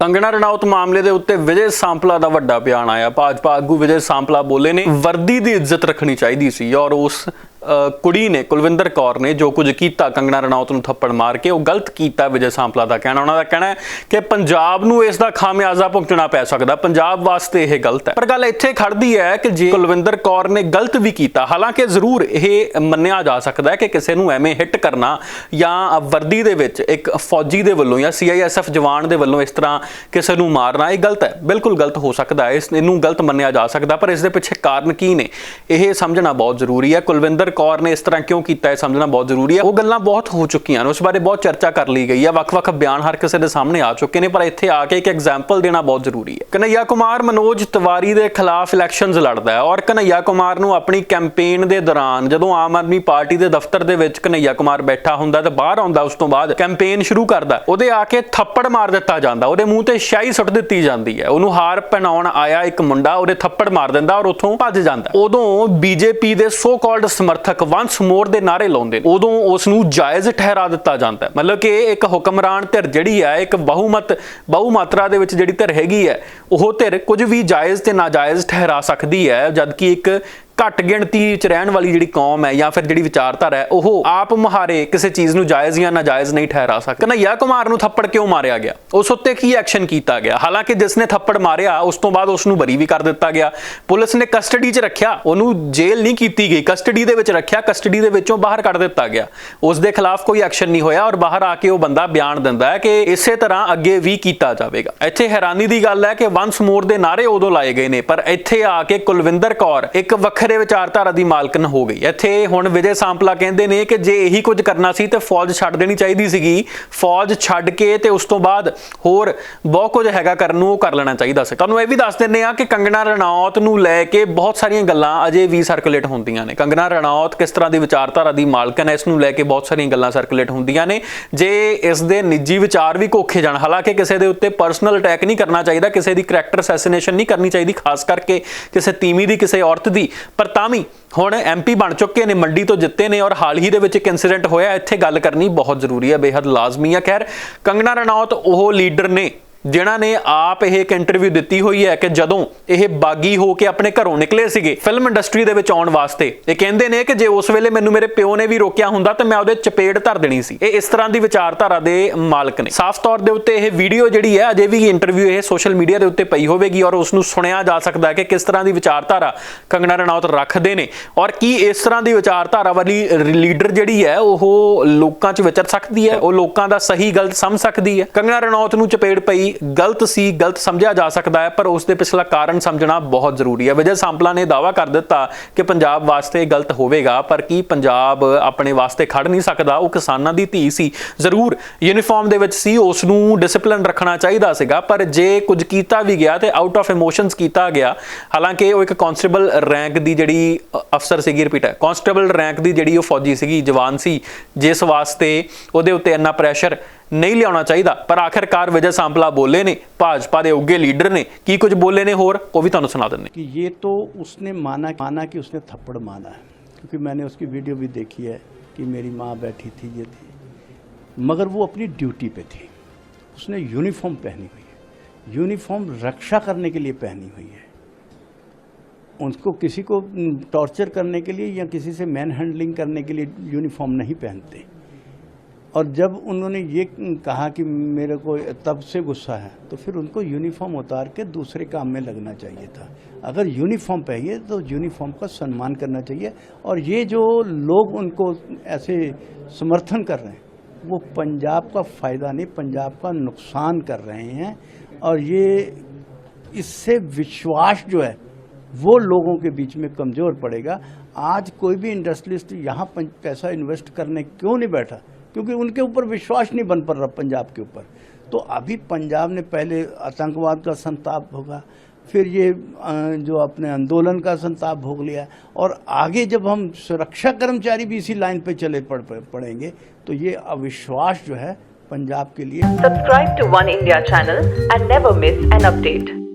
ਕੰਗਣਾ ਰਣੌਤ ਮਾਮਲੇ ਦੇ ਉੱਤੇ ਵਿਜੇ ਸਾਂਪਲਾ ਦਾ ਵੱਡਾ ਬਿਆਨ ਆਇਆ। ਭਾਜਪਾ ਆਗੂ ਵਿਜੇ ਸਾਂਪਲਾ ਬੋਲੇ ਨੇ, ਵਰਦੀ ਦੀ ਇੱਜ਼ਤ ਰੱਖਣੀ ਚਾਹੀਦੀ ਸੀ ਔਰ ਉਸ ਕੁੜੀ ਨੇ, ਕੁਲਵਿੰਦਰ ਕੌਰ ਨੇ ਜੋ ਕੁਝ ਕੀਤਾ, ਕੰਗਣਾ ਰਣੌਤ ਨੂੰ ਥੱਪੜ ਮਾਰ ਕੇ, ਉਹ ਗਲਤ ਕੀਤਾ, ਵਿਜੇ ਸਾਂਪਲਾ ਦਾ ਕਹਿਣਾ। ਉਹਨਾਂ ਦਾ ਕਹਿਣਾ ਹੈ ਕਿ ਪੰਜਾਬ ਨੂੰ ਇਸ ਦਾ ਖਾਮਿਆਜ਼ਾ ਭੁਗਤਣਾ ਪੈ ਸਕਦਾ। ਪੰਜਾਬ ਵਾਸਤੇ ਇਹ ਗਲਤ ਹੈ। ਪਰ ਗੱਲ ਇੱਥੇ ਖੜਦੀ ਹੈ ਕਿ ਜੇ ਕੁਲਵਿੰਦਰ ਕੌਰ ਨੇ ਗਲਤ ਵੀ ਕੀਤਾ, ਹਾਲਾਂਕਿ ਜ਼ਰੂਰ ਇਹ ਮੰਨਿਆ ਜਾ ਸਕਦਾ ਹੈ ਕਿ ਕਿਸੇ ਨੂੰ ਐਵੇਂ ਹਿੱਟ ਕਰਨਾ ਜਾਂ ਵਰਦੀ ਦੇ ਵਿੱਚ ਇੱਕ ਫੌਜੀ ਦੇ ਵੱਲੋਂ ਜਾਂ ਸੀਆਈਐਸਐਫ ਜਵਾਨ ਦੇ ਵੱਲੋਂ ਇਸ ਤਰ੍ਹਾਂ ਕਿਸੇ ਨੂੰ ਮਾਰਨਾ, ਇਹ ਗਲਤ ਹੈ। ਬਿਲਕੁਲ ਗਲਤ ਹੋ ਸਕਦਾ ਹੈ। ਇਸ, ਇਹਨੂੰ ਗਲਤ ਮੰਨਿਆ ਜਾ ਸਕਦਾ ਪਰ ਇਸ ਦੇ ਪਿੱਛੇ ਕਾਰਨ ਕੀ ਨੇ? ਇਹ ਸਮਝਣਾ ਬਹੁਤ ਜ਼ਰੂਰੀ ਹੈ। ਕੁਲਵਿੰਦਰ ਕੌਰ ਨੇ ਇਸ ਤਰ੍ਹਾਂ ਕਿਉਂ ਕੀਤਾ ਇਹ ਸਮਝਣਾ ਬਹੁਤ ਜ਼ਰੂਰੀ ਹੈ। ਉਹ ਗੱਲਾਂ ਬਹੁਤ ਹੋ ਚੁੱਕੀਆਂ ਨੇ, ਉਸ ਬਾਰੇ ਬਹੁਤ ਚਰਚਾ ਕਰ ਲਈ ਗਈ ਹੈ। ਵੱਖ-ਵੱਖ ਬਿਆਨ ਹਰ ਕਿਸੇ ਦੇ ਸਾਹਮਣੇ ਆ ਚੁੱਕੇ ਨੇ, ਪਰ ਇੱਥੇ ਆ ਕੇ ਇੱਕ ਐਗਜ਼ਾਮਪਲ ਦੇਣਾ ਬਹੁਤ ਜ਼ਰੂਰੀ ਹੈ। ਕਨਈਆ ਕੁਮਾਰ ਮਨੋਜ ਤਿਵਾਰੀ ਦੇ ਖਿਲਾਫ ਇਲੈਕਸ਼ਨਸ ਲੜਦਾ ਹੈ ਔਰ ਕਨਈਆ ਕੁਮਾਰ ਨੂੰ ਆਪਣੀ ਕੈਂਪੇਨ ਦੇ ਦੌਰਾਨ ਜਦੋਂ ਆਮ ਆਦਮੀ ਪਾਰਟੀ ਦੇ ਦਫ਼ਤਰ ਦੇ ਵਿੱਚ ਕਨਈਆ ਕੁਮਾਰ ਬੈਠਾ ਹੁੰਦਾ ਤੇ ਬਾਹਰ ਆਉਂਦਾ, ਉਸ ਤੋਂ ਬਾਅਦ ਕੈਂਪੇਨ ਸ਼ੁਰੂ ਕਰਦਾ, ਉਹਦੇ ਆ ਕੇ ਥੱਪੜ ਮਾਰ ਦਿੱਤਾ ਜਾਂਦਾ, ਉਹਦੇ ਮੂੰਹ ਤੇ ਸ਼ਾਈ ਸੁੱਟ ਦਿੱਤੀ ਜਾਂਦੀ ਹੈ। ਉਹਨੂੰ ਹਾਰ ਪਹਿਨਾਉਣ ਆਇਆ ਇੱਕ ਮੁੰਡਾ, ਉਹਦੇ ਥੱਪੜ ਮਾਰ ਦਿੰਦਾ ਔਰ ਉੱਥੋਂ ਭੱਜ ਜਾਂਦਾ। ਉਦੋਂ ਬੀਜੇਪੀ ਦੇ ਸੋ ਕਾਲਡ ਸਮਰਥਕ ਵਨਸ ਮੋਰ ਦੇ ਨਾਰੇ ਲਾਉਂਦੇ ਨੇ। ਉਦੋਂ ਉਸ ਨੂੰ ਜਾਇਜ਼ ਠਹਿਰਾ ਦਿੱਤਾ ਜਾਂਦਾ ਹੈ। ਮਤਲਬ ਕਿ ਇੱਕ ਹੁਕਮਰਾਨ ਧਿਰ ਜਿਹੜੀ ਹੈ, ਇੱਕ ਬਹੁਮਤ ਬਹੁ ਮਾਤਰਾ ਦੇ ਵਿੱਚ ਜਿਹੜੀ ਧਿਰ ਹੈਗੀ ਹੈ, ਉਹ ਧਿਰ ਕੁਝ ਵੀ ਜਾਇਜ਼ ਤੇ ਨਾਜਾਇਜ਼ ਠਹਿਰਾ ਸਕਦੀ ਹੈ, ਜਦਕਿ ਇੱਕ ਘੱਟ ਗਿਣਤੀ ਚ ਰਹਿਣ ਵਾਲੀ ਜਿਹੜੀ ਕੌਮ ਹੈ ਜਾਂ ਫਿਰ ਜਿਹੜੀ ਵਿਚਾਰਧਾਰਾ ਹੈ, ਉਹ ਆਪ ਮੁਹਾਰੇ ਕਿਸੇ ਚੀਜ਼ ਨੂੰ ਜਾਇਜ਼ ਜਾਂ ਨਾਜਾਇਜ਼ ਨਹੀਂ ਠਹਿਰਾ ਸਕਦੀ। ਕਨਈਆ ਕੁਮਾਰ ਨੂੰ ਥੱਪੜ ਕਿਉਂ ਮਾਰਿਆ ਗਿਆ? ਉਸ ਉੱਤੇ ਕੀ ਐਕਸ਼ਨ ਕੀਤਾ ਗਿਆ? ਹਾਲਾਂਕਿ ਜਿਸ ਨੇ ਥੱਪੜ ਮਾਰਿਆ, ਉਸ ਤੋਂ ਬਾਅਦ ਉਸ ਨੂੰ ਬਰੀ ਵੀ ਕਰ ਦਿੱਤਾ ਗਿਆ। ਪੁਲਿਸ ਨੇ ਕਸਟਡੀ 'ਚ ਰੱਖਿਆ, ਉਹਨੂੰ ਜੇਲ੍ਹ ਨਹੀਂ ਕੀਤੀ ਗਈ। ਕਸਟਡੀ ਦੇ ਵਿੱਚ ਰੱਖਿਆ, ਕਸਟਡੀ ਦੇ ਵਿੱਚੋਂ ਬਾਹਰ ਕੱਢ ਦਿੱਤਾ ਗਿਆ। ਉਸ ਦੇ ਖਿਲਾਫ ਕੋਈ ਐਕਸ਼ਨ ਨਹੀਂ ਹੋਇਆ ਔਰ ਬਾਹਰ ਆ ਕੇ ਉਹ ਬੰਦਾ ਬਿਆਨ ਦਿੰਦਾ ਹੈ ਕਿ ਇਸੇ ਤਰ੍ਹਾਂ ਅੱਗੇ ਵੀ ਕੀਤਾ ਜਾਵੇਗਾ। ਇੱਥੇ ਹੈਰਾਨੀ ਦੀ ਗੱਲ ਹੈ ਕਿ ਵਨਸ ਮੋਰ ਦੇ ਨਾਰੇ ਉਦੋਂ ਲਾਏ ਗਏ ਨੇ, ਪਰ ਇੱਥੇ ਆ ਕੇ ਕੁਲਵਿੰਦਰ ਕੌਰ ਇੱਕ ਵੱਖਰੇ ਵਿਚਾਰਧਾਰਾ ਦੀ ਮਾਲਕਨ ਹੋ ਗਈ। ਇੱਥੇ ਹੁਣ ਵਿਜੇ ਸਾਂਪਲਾ ਕਹਿੰਦੇ ਨੇ ਕਿ ਜੇ ਇਹੀ ਕੁਝ ਕਰਨਾ ਸੀ ਤੇ ਫੌਜ ਛੱਡ ਦੇਣੀ ਚਾਹੀਦੀ ਸੀਗੀ। ਫੌਜ ਛੱਡ ਕੇ ਤੇ ਉਸ ਤੋਂ ਬਾਅਦ ਹੋਰ ਬਹੁਤ ਕੁਝ ਹੈਗਾ ਕਰਨ ਨੂੰ ਉਹ ਕਰ ਲੈਣਾ ਚਾਹੀਦਾ ਸੀ। ਤੁਹਾਨੂੰ ਇਹ ਵੀ ਦੱਸ ਦਿੰਨੇ ਆ ਕਿ ਕੰਗਣਾ ਰਣੌਤ ਨੂੰ ਲੈ ਕੇ ਬਹੁਤ ਸਾਰੀਆਂ ਗੱਲਾਂ ਅਜੇ ਵੀ ਸਰਕੂਲੇਟ ਹੁੰਦੀਆਂ ਨੇ। ਕੰਗਣਾ ਰਣੌਤ ਕਿਸ ਤਰ੍ਹਾਂ ਦੀ ਵਿਚਾਰਧਾਰਾ ਦੀ ਮਾਲਕਨ ਹੈ ਇਸ ਨੂੰ ਲੈ ਕੇ ਬਹੁਤ ਸਾਰੀਆਂ ਗੱਲਾਂ ਸਰਕੂਲੇਟ ਹੁੰਦੀਆਂ ਨੇ। ਜੇ ਇਸ ਦੇ ਨਿੱਜੀ ਵਿਚਾਰ ਵੀ ਕੋਖੇ ਜਾਣ, ਹਾਲਾਂਕਿ ਕਿਸੇ ਦੇ ਉੱਤੇ ਪਰਸਨਲ ਅਟੈਕ ਨਹੀਂ ਕਰਨਾ ਚਾਹੀਦਾ, ਕਿਸੇ ਦੀ ਕੈਰੈਕਟਰ ਅਸੈਸੀਨੇਸ਼ਨ ਨਹੀਂ ਕਰਨੀ ਚਾਹੀਦੀ, ਖਾਸ ਕਰਕੇ ਕਿਸੇ ਤੀਮੀ ਦੀ, ਕਿਸੇ ਔਰਤ ਦੀ। ਪਰ ਤਾਂ ਵੀ ਹੁਣ ਐਮਪੀ ਬਣ ਚੁੱਕੇ ਨੇ, ਮੰਡੀ ਤੋਂ ਜਿੱਤੇ ਨੇ ਔਰ ਹਾਲ ਹੀ ਦੇ ਵਿੱਚ ਇੱਕ ਇਨਸੀਡੈਂਟ ਹੋਇਆ, ਇੱਥੇ ਗੱਲ ਕਰਨੀ ਬਹੁਤ ਜ਼ਰੂਰੀ ਹੈ ਬੇहद ਲਾਜ਼ਮੀ ਹੈ। ਖੈਰ ਕੰਗਨਾ ਰਣੌਤ, ਉਹ ਲੀਡਰ ਨੇ ਜਿਨ੍ਹਾਂ ਨੇ ਆਪ ਇਹ ਇੱਕ ਇੰਟਰਵਿਊ ਦਿੱਤੀ ਹੋਈ ਹੈ ਕਿ ਜਦੋਂ ਇਹ ਬਾਗੀ ਹੋ ਕੇ ਆਪਣੇ ਘਰੋਂ ਨਿਕਲੇ ਸੀਗੇ ਫਿਲਮ ਇੰਡਸਟਰੀ ਦੇ ਵਿੱਚ ਆਉਣ ਵਾਸਤੇ, ਇਹ ਕਹਿੰਦੇ ਨੇ ਕਿ ਜੇ ਉਸ ਵੇਲੇ ਮੈਨੂੰ ਮੇਰੇ ਪਿਓ ਨੇ ਵੀ ਰੋਕਿਆ ਹੁੰਦਾ ਤਾਂ ਮੈਂ ਉਹਦੇ ਚਪੇੜ ਧਰ ਦੇਣੀ ਸੀ। ਇਹ ਇਸ ਤਰ੍ਹਾਂ ਦੀ ਵਿਚਾਰਧਾਰਾ ਦੇ ਮਾਲਕ ਨੇ। ਸਾਫ਼ ਤੌਰ ਦੇ ਉੱਤੇ ਇਹ ਵੀਡੀਓ ਜਿਹੜੀ ਹੈ, ਅਜੇ ਵੀ ਇੰਟਰਵਿਊ ਇਹ ਸੋਸ਼ਲ ਮੀਡੀਆ ਦੇ ਉੱਤੇ ਪਈ ਹੋਵੇਗੀ ਔਰ ਉਸ ਨੂੰ ਸੁਣਿਆ ਜਾ ਸਕਦਾ ਹੈ ਕਿ ਕਿਸ ਤਰ੍ਹਾਂ ਦੀ ਵਿਚਾਰਧਾਰਾ ਕੰਗਣਾ ਰਣੌਤ ਰੱਖਦੇ ਨੇ ਔਰ ਕੀ ਇਸ ਤਰ੍ਹਾਂ ਦੀ ਵਿਚਾਰਧਾਰਾ ਵਾਲੀ ਲੀਡਰ ਜਿਹੜੀ ਹੈ, ਉਹ ਲੋਕਾਂ 'ਚ ਵਿਚਰ ਸਕਦੀ ਹੈ, ਉਹ ਲੋਕਾਂ ਦਾ ਸਹੀ ਗਲਤ ਸਮਝ ਸਕਦੀ ਹੈ। ਕੰਗਣਾ ਰਣੌਤ ਨੂੰ ਚਪੇੜ ਪਈ ਗਲਤ ਸੀ, ਗਲਤ ਸਮਝਿਆ ਜਾ ਸਕਦਾ ਹੈ, ਪਰ ਉਸ ਦੇ ਪਿਛਲਾ ਕਾਰਨ ਸਮਝਣਾ ਬਹੁਤ ਜ਼ਰੂਰੀ ਹੈ। ਵਿਜੇ ਸਾਂਪਲਾ ਨੇ ਦਾਅਵਾ ਕਰ ਦਿੱਤਾ ਕਿ ਪੰਜਾਬ ਵਾਸਤੇ ਗਲਤ ਹੋਵੇਗਾ, ਪਰ ਕੀ ਪੰਜਾਬ ਆਪਣੇ ਵਾਸਤੇ ਖੜ ਨਹੀਂ ਸਕਦਾ? ਉਹ ਕਿਸਾਨਾਂ ਦੀ ਧੀ ਸੀ। ਜ਼ਰੂਰ ਯੂਨੀਫਾਰਮ ਦੇ ਵਿੱਚ ਸੀ ਉਸ ਨੂੰ ਡਿਸਪਲਿਨ ਰੱਖਣਾ ਚਾਹੀਦਾ ਸੀਗਾ, ਪਰ ਜੇ ਕੁਝ ਕੀਤਾ ਵੀ ਗਿਆ ਤੇ ਆਊਟ ਆਫ ਇਮੋਸ਼ਨਸ ਕੀਤਾ ਗਿਆ, ਹਾਲਾਂਕਿ ਉਹ ਇੱਕ ਕਨਸਟੇਬਲ ਰੈਂਕ ਦੀ ਜਿਹੜੀ ਅਫਸਰ ਸੀਗੀ ਰਿਪੀਟ ਹੈ ਕਨਸਟੇਬਲ ਰੈਂਕ ਦੀ ਜਿਹੜੀ ਉਹ ਫੌਜੀ ਸੀਗੀ, ਜਵਾਨ ਸੀ, ਜਿਸ ਵਾਸਤੇ ਉਹਦੇ ਉੱਤੇ ਇੰਨਾ ਪ੍ਰੈਸ਼ਰ ਨਹੀਂ ਲਿਆਉਣਾ ਚਾਹੀਦਾ ਪਰ ਆਖਿਰਕਾਰ ਵਿਜੇ ਸਾਂਪਲਾ ਬੋਲੇ ਨੇ ਭਾਜਪਾ ਦੇ ਉੱਗੇ ਲੀਡਰ ਨੇ ਕੀ ਕੁਝ ਬੋਲੇ ਨੇ ਹੋਰ ਉਹ ਵੀ ਤੁਹਾਨੂੰ ਸੁਣਾ ਦਿੰਦੇ कि ये तो उसने माना माना कि उसने थप्पड़ मारा है क्योंकि मैंने उसकी वीडियो भी देखी है कि मेरी माँ बैठी थी ये थी मगर वो अपनी ड्यूटी पे थी उसने यूनिफॉर्म पहनी हुई है यूनिफॉर्म रक्षा करने के लिए पहनी हुई है उनको किसी को टॉर्चर करने के लिए या किसी से मैन हैंडलिंग करने के लिए यूनिफॉर्म नहीं पहनते और जब उन्होंने ये कहा कि मेरे को तब से गुस्सा है तो फिर उनको यूनिफॉर्म उतार के दूसरे काम में लगना चाहिए था। अगर यूनिफॉर्म पहनिए तो यूनिफॉर्म का सम्मान करना चाहिए। और ये जो लोग उनको ऐसे समर्थन कर रहे हैं, वो पंजाब का फ़ायदा नहीं, पंजाब का नुकसान कर रहे हैं। और ये इससे विश्वास जो है, वो लोगों के बीच में कमज़ोर पड़ेगा। आज कोई भी इंडस्ट्रियलिस्ट यहाँ पैसा इन्वेस्ट करने क्यों नहीं बैठा? क्योंकि उनके ऊपर विश्वास नहीं बन पड़ रहा पंजाब के ऊपर तो अभी पंजाब ने पहले आतंकवाद का संताप भोगा, फिर ये जो अपने आंदोलन का संताप भोग लिया और आगे जब हम सुरक्षा कर्मचारी भी इसी लाइन पे चले पड़, पड़- पड़ेंगे तो ये अविश्वास जो है पंजाब के लिए Subscribe to One India channel and never miss an update.